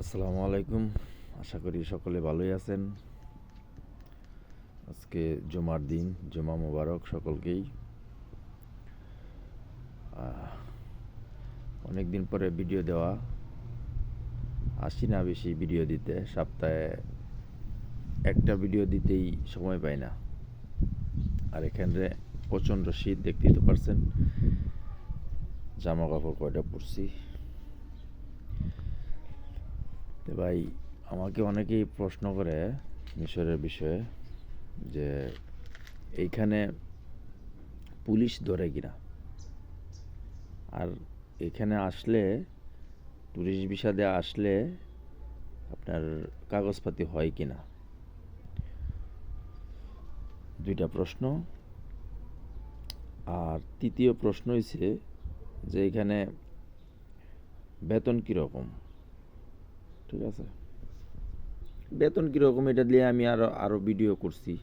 আসসালামু আলাইকুম। আশা করি সকলে ভালোই আছেন। আজকে জুমার দিন, জুমা মোবারক সকলকেই। অনেক দিন পরে ভিডিও দেওয়া। আসি না বেশি ভিডিও দিতে, সপ্তাহে একটা ভিডিও দিতেই সময় পাই না। আর এখানে প্রচণ্ড শীত, দেখতেই তো পারছেন। জামা কাপড় কয়টা পরছি। তো ভাই, আমাকে অনেকেই প্রশ্ন করে মিশরের বিষয়ে যে এইখানে পুলিশ ধরে কিনা? আর এখানে আসলে ট্যুরিস্ট বিষাদে আসলে আপনার কাগজপাতি হয় কি না দুইটা প্রশ্ন। আর তৃতীয় প্রশ্ন হয়েছে যে এখানে বেতন কীরকম? ঠিক আছে। বেতন কীরকম এটা দিয়ে আমি আরও আরও ভিডিও করছি।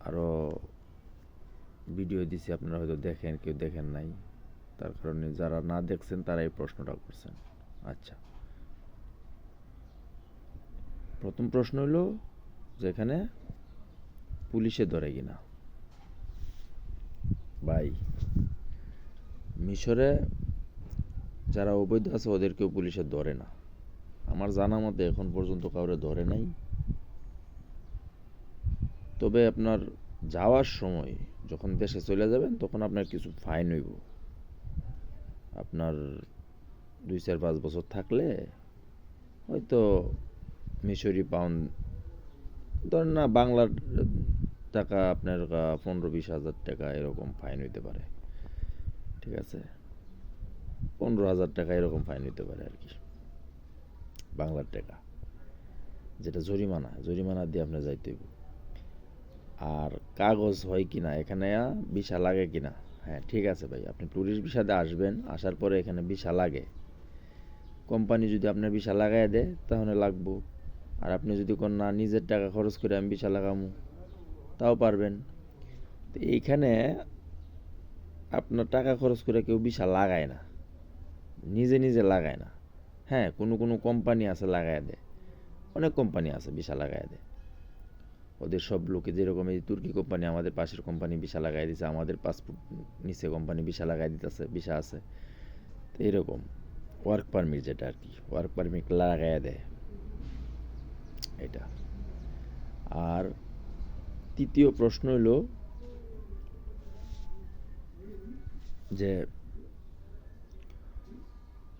আরও ভিডিও দিছি, আপনারা হয়তো দেখেন, কেউ দেখেন নাই। তার কারণে যারা না দেখছেন, তারা এই প্রশ্নটা করছেন। আচ্ছা। প্রথম প্রশ্ন হলো যেখানে পুলিশে ধরে কিনা? ভাই, মিশরে যারা অবৈধ আছে, ওদেরকেও পুলিশে ধরে না। আমার জানা মতে এখন পর্যন্ত কাউরে ধরে নাই। তবে আপনার যাওয়ার সময় যখন দেশে চলে যাবেন, তখন আপনার কিছু ফাইন হইব। আপনার দুই চার পাঁচ বছর থাকলে হয়তো মিশরি পাউন্ড, ধরেন না, বাংলার টাকা আপনার পনেরো বিশ হাজার টাকা এরকম ফাইন হইতে পারে। ঠিক আছে? পনেরো হাজার টাকা এরকম ফাইন হইতে পারে আর কি। বাংলার টাকা। যেটা জরিমানা জরিমানা দিয়ে আপনার যাইতে হইব। আর কাগজ হয় কি না, এখানে ভিসা লাগে কি না? হ্যাঁ ঠিক আছে ভাই, আপনি ট্যুরিস্ট ভিসাতে আসবেন, আসার পরে এখানে ভিসা লাগে। কোম্পানি যদি আপনার ভিসা লাগাই দেয়, তাহলে লাগবো। আর আপনি যদি কোন, না, নিজের টাকা খরচ করে আমি ভিসা লাগামু তাও পারবেন। তো এইখানে আপনার টাকা খরচ করে কেউ ভিসা লাগায় না। নিজে নিজে লাগায় না। হ্যাঁ কোনো কোনো কোম্পানি আছে লাগায় দেয়। অনেক কোম্পানি আছে ভিসা লাগায় দেয়। ওদের সব লোকে যেরকম এই তুর্কি কোম্পানি আমাদের পাশের কোম্পানি ভিসা লাগাই দিছে, আমাদের পাসপোর্ট নিচে কোম্পানি ভিসা লাগাই দিতেছে ভিসা আছে। তো এরকম ওয়ার্ক পারমিট যেটা আর কি ওয়ার্ক পারমিট লাগাই দেয়। এটা। আর তৃতীয় প্রশ্ন হলো যে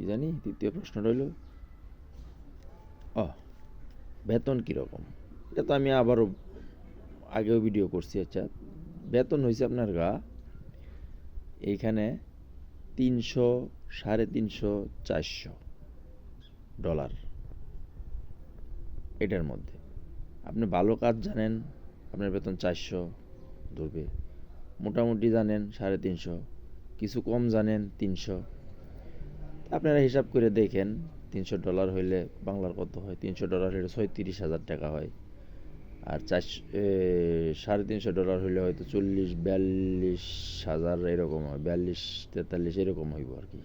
কি জানি তৃতীয় প্রশ্ন রইল। বেতন কীরকম এটা তো আমি আবারও আগেও ভিডিও করছি আচ্ছা। বেতন হয়েছে আপনার গা, এইখানে তিনশো, সাড়ে তিনশো, চারশো ডলার। এটার মধ্যে। আপনি ভালো কাজ জানেন, আপনার বেতন চারশো ধরবে। মোটামুটি জানেন, সাড়ে তিনশো। কিছু কম জানেন, তিনশো। আপনারা হিসাব করে দেখেন, তিনশো ডলার হইলে বাংলার কত হয়? তিনশো ডলার হলে ছয়ত্রিশ হাজার টাকা হয়। আর চারশো সাড়ে তিনশো ডলার হইলে হয়তো চল্লিশ, বিয়াল্লিশ হাজার এরকম হয়, বিয়াল্লিশ, তেতাল্লিশ এরকম হইব আর কি।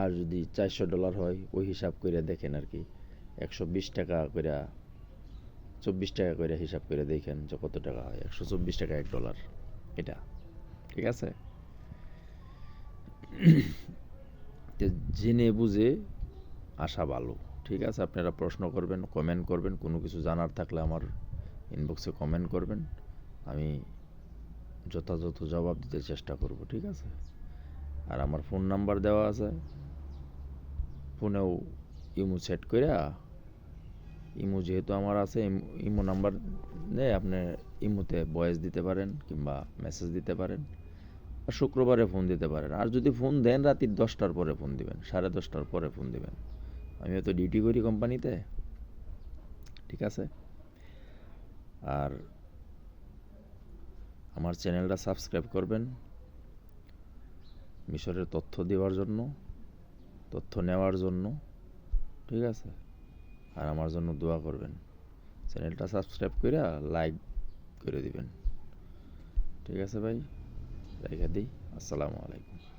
আর যদি চারশো ডলার হয়, ওই হিসাব করে দেখেন আর কি। একশো বিশ টাকা করে চব্বিশ টাকা করে হিসাব করে দেখেন যে কত টাকা হয়। একশো চব্বিশ টাকা এক ডলার, এটা। ঠিক আছে? জেনে বুঝে আসা ভালো। ঠিক আছে? আপনারা প্রশ্ন করবেন কমেন্ট করবেন, কোনো কিছু জানার থাকলে আমার ইনবক্সে কমেন্ট করবেন। আমি যথাযথ জবাব দিতে চেষ্টা করব, ঠিক আছে? আর আমার ফোন নাম্বার দেওয়া আছে। ফোনেও ইমো সেট করে ইমো যেহেতু আমার আছে, ইমো নাম্বার নেই আপনি ইমোতে ভয়েস দিতে পারেন কিংবা মেসেজ দিতে পারেন। আর শুক্রবারে ফোন দিতে পারেন আর যদি ফোন দেন রাতির দশটার পরে ফোন দিবেন, সাড়ে দশটার পরে ফোন দিবেন। আমিও তো ডিউটি করি কোম্পানিতে ঠিক আছে? আর আমার চ্যানেলটা সাবস্ক্রাইব করবেন মিশরের তথ্য দেওয়ার জন্য, তথ্য নেওয়ার জন্য, ঠিক আছে? আর আমার জন্য দোয়া করবেন। চ্যানেলটা সাবস্ক্রাইব করে লাইক করে দিবেন। ঠিক আছে ভাই? রেখে দিই। আসসালামু আলাইকুম।